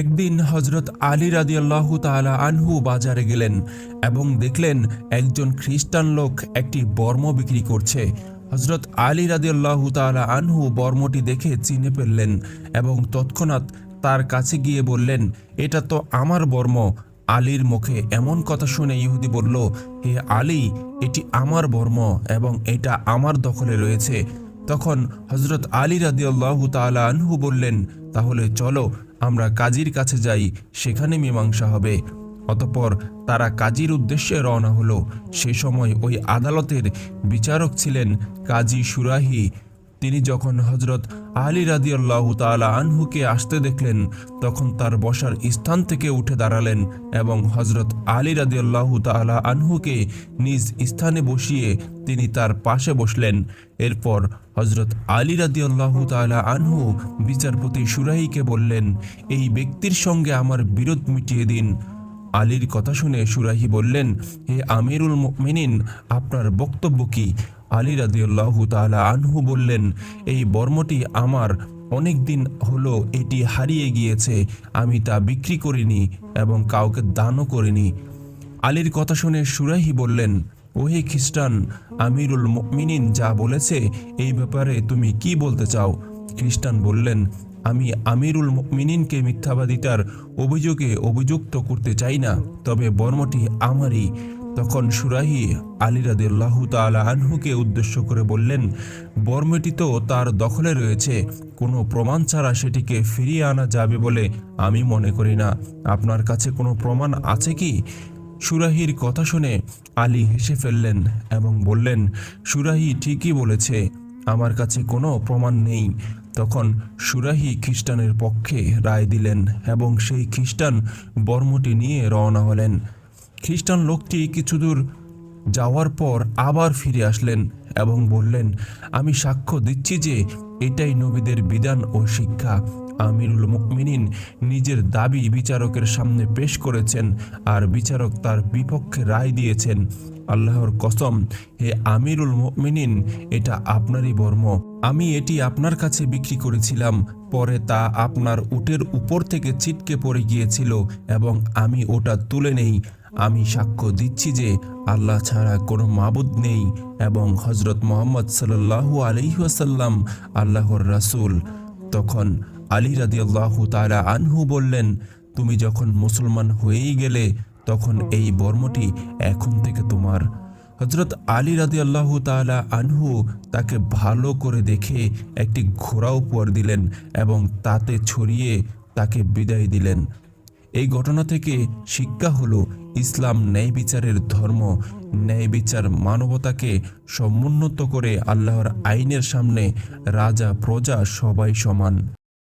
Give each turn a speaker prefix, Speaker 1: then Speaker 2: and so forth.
Speaker 1: একদিন হজরত আলী রাদিয়াল্লাহু তাআলা আনহু বাজারে গেলেন এবং দেখলেন একজন খ্রিস্টান লোক একটি বর্ম বিক্রি করছে। হজরত আলী রাদিয়াল্লাহু তাআলা আনহু বর্মটি দেখে চিনে ফেললেন এবং তৎক্ষণাৎ তার কাছে গিয়ে বললেন, এটা তো আমার বর্ম। আলীর মুখে এমন কথা শুনে ইহুদি বলল, হে আলী, এটি আমার বর্ম এবং এটা আমার দখলে রয়েছে। তখন হজরত আলী রাদিয়াল্লাহু তাআলা আনহু বললেন, তাহলে চলো আমরা কাজীর কাছে যাই, সেখানে মীমাংসা হবে। অতপর তারা কাজীর উদ্দেশ্যে রওনা হলো। সে সময় ওই আদালতের বিচারক ছিলেন কাজী সুরাহি তিনি যখন হজরত আলী রাদিয়াল্লাহু তাআলা আনহুকে আসতে দেখলেন, তখন তার বসার স্থান থেকে উঠে দাঁড়ালেন এবং হজরত আলী রাদিয়াল্লাহু তাআলা আনহুকে নিজ স্থানে বসিয়ে তিনি তার পাশে বসলেন। এরপর হজরত আলী রাদিয়াল্লাহু তাআলা আনহু বিচারপতি সুরাহিকে বললেন, এই ব্যক্তির সঙ্গে আমার বিরোধ মিটিয়ে দিন। আলীর কথা শুনে সুরাহি বললেন, হে আমিরুল মুমিনিন, আপনার বক্তব্য কি? আলী রাদিউল্লাহু তালা আনহু বললেন, এই বর্মটি আমার অনেক দিন হলো এটি হারিয়ে গিয়েছে, আমি তা বিক্রি করিনি এবং কাউকে দানও করিনি। আলীর কথা শুনে সুরাহি বললেন, ওহে খ্রিস্টান, আমিরুল মিনিন যা বলেছে, এই ব্যাপারে তুমি কি বলতে চাও? খ্রিস্টান বললেন, আমি আমিরুল মিনিনকে মিথ্যাবাদিতার অভিযোগে অভিযুক্ত করতে চাই না, তবে বর্মটি আমারই। তখন সুরাহি আলী রাদিল্লাহু তাআলা আনহুকে উদ্দেশ্য করে বললেন, বর্মটি তো তার দখলে রয়েছে, কোনো প্রমাণ ছাড়া সেটিকে ফিরিয়ে আনা যাবে বলে আমি মনে করি না। আপনার কাছে কোনো প্রমাণ আছে কি? সুরাহির কথা শুনে আলী হেসে ফেললেন এবং বললেন, সুরাহি ঠিকই বলেছে, আমার কাছে কোনো প্রমাণ নেই। তখন সুরাহি খ্রিস্টানের পক্ষে রায় দিলেন এবং সেই খ্রিস্টান বর্মটি নিয়ে রওনা হলেন। খ্রিস্টান লোকটি কিছুদূর যাওয়ার পর আবার ফিরে আসলেন এবং বললেন, আমি সাক্ষ্য দিচ্ছি যে এটাই নবীদের বিধান ও শিক্ষা। আমিরুল মুমিনিন নিজের দাবি বিচারকের সামনে পেশ করেছেন আর বিচারক তার বিপক্ষে রায় দিয়েছেন। আল্লাহর কসম, হে আমিরুল মুমিনিন, এটা আপনারই বর্ম আমি এটি আপনার কাছে বিক্রি করেছিলাম। পরে তা আপনার উটের উপর থেকে ছিটকে পড়ে গিয়েছিল এবং আমি ওটা তুলে নেই। আমি সাক্ষ্য দিচ্ছি যে আল্লাহ ছাড়া কোনো মাবুদ নেই এবং হজরত মোহাম্মদ সাল্লাল্লাহু আলহিহাসাল্লাম আল্লাহর রাসূল। তখন আলী রাদিয়াল্লাহু তাআলা আনহু বললেন, তুমি যখন মুসলমান হয়েই গেলে, তখন এই বর্মটি এখন থেকে তোমার। হজরত আলী রাদি আল্লাহ তালা আনহু তাকে ভালো করে দেখে একটি ঘোড়া উপহার দিলেন এবং তাতে ছড়িয়ে তাকে বিদায় দিলেন। এই ঘটনা থেকে শিক্ষা হলো ইসলাম ন্যায় বিচারের ধর্ম। ন্যায় বিচার মানবতাকে সমুন্নত করে আল্লাহর আইনের সামনে রাজা, প্রজা সবাই সমান।